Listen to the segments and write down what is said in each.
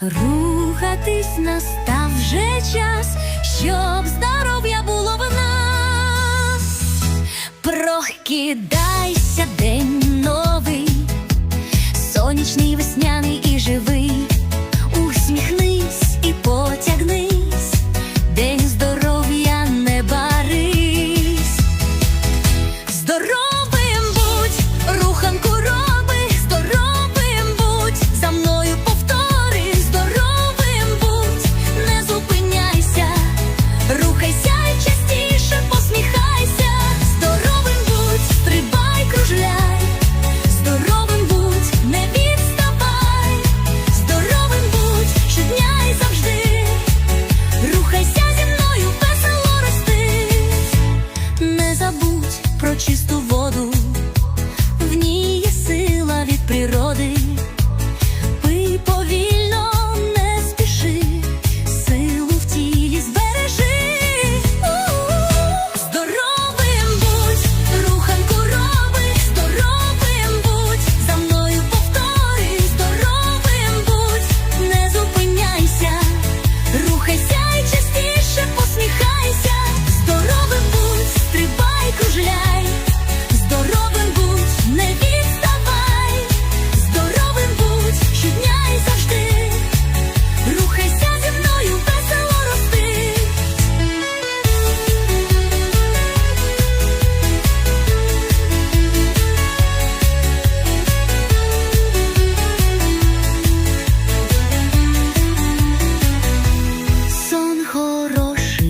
рухатись настав вже час, щоб здоров'я було в нас прохкіда.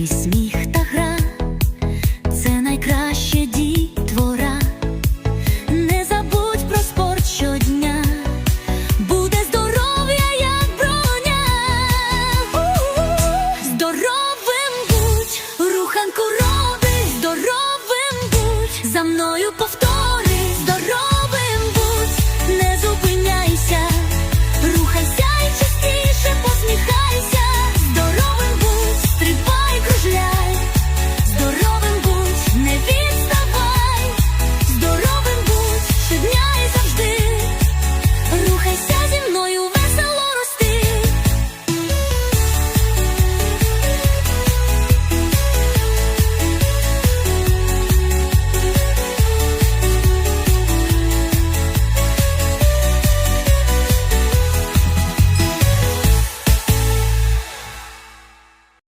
сміх та гра, це дітвора. Не забудь про спорт щодня, буде здоров'я, як броня. Здоровим будь, руханку роби, здоровим будь, за мною.